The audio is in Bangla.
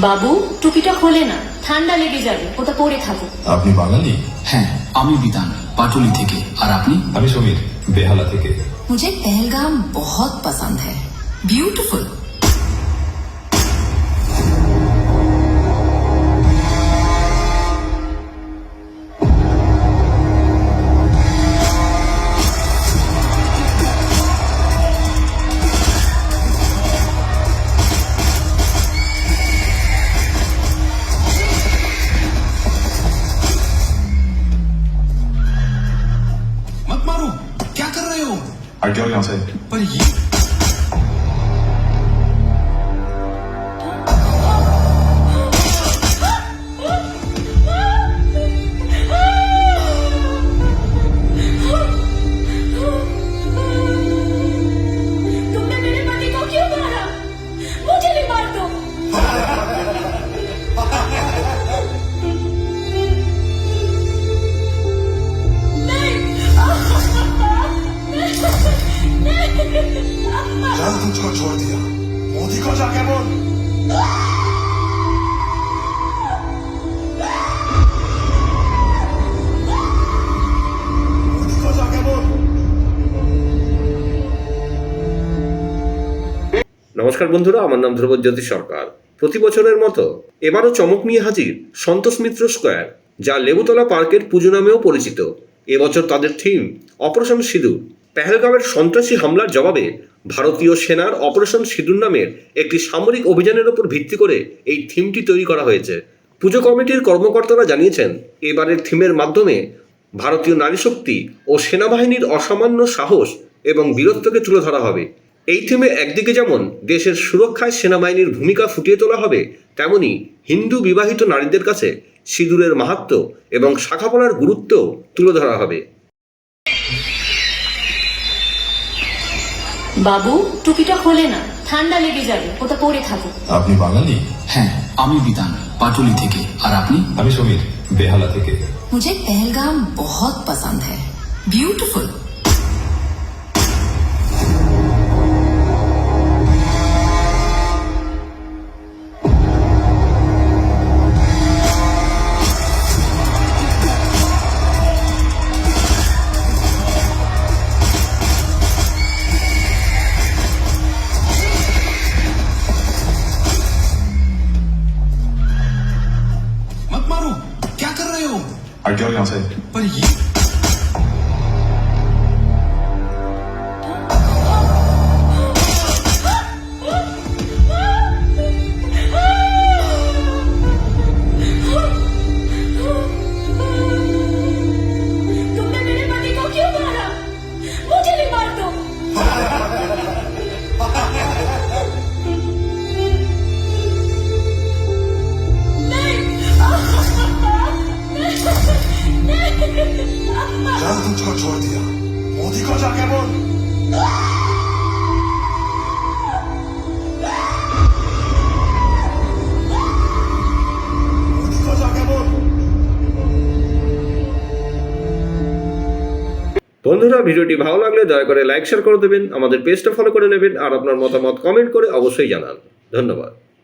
বাবু টুপিটা খোলে না ঠান্ডা লেগে যাবে ওটা পরে থাকো আপনি বাঙালি হ্যাঁ আমি বিধান পাটুলি থেকে আর আপনি আমি সমীর বেহালা থেকে मुझे पहलगाम बहुत पसंद है ब्यूटीफुल 발 견. নমস্কার বন্ধুরা, আমার নাম ধ্রুবজ্যোতি সরকার। প্রতি বছরের মতো এবারও চমক নিয়ে হাজির সন্তোষ মিত্র স্কোয়ার, যা লেবুতলা পার্কের পুজো নামেও পরিচিত। এবছর তাদের থিম অপারেশন সিঁদুর। পেহেলগাঁওয়ের সন্ত্রাসী হামলার জবাবে ভারতীয় সেনার অপারেশন সিঁদুর নামের একটি সামরিক অভিযানের ওপর ভিত্তি করে এই থিমটি তৈরি করা হয়েছে। পুজো কমিটির কর্মকর্তারা জানিয়েছেন, এবারের থিমের মাধ্যমে ভারতীয় নারী শক্তি ও সেনাবাহিনীর অসামান্য সাহস এবং বীরত্বকে তুলে ধরা হবে। এই থিমে একদিকে যেমন দেশের সুরক্ষায় সেনাবাহিনীর ভূমিকা ফুটিয়ে তোলা হবে, তেমনি হিন্দু বিবাহিত নারীদের কাছে সিঁদুরের মাহাত্ম্য এবং শাখাপলার গুরুত্ব তুলে ধরা হবে। বাবু টুপিটা খোলে না ঠান্ডা লেগে যাবে ওটা পরে থাকো আপনি বাঙালি হ্যাঁ আমি বিধান পাটুলি থেকে আর আপনি আমি সমীর বেহালা থেকে मुझे पहलगाम बहुत पसंद है ब्यूटीफुल 而雕像在不疑 जल तुझको छोड़ दिया मोदी को जाके बोल मोदी को जाके बोल বন্ধুরা ভিডিওটি ভালো লাগলে দয়া করে লাইক শেয়ার করে দেবেন আমাদের পেজটা ফলো করে নেবেন আর আপনার মতামত কমেন্ট করে অবশ্যই জানান ধন্যবাদ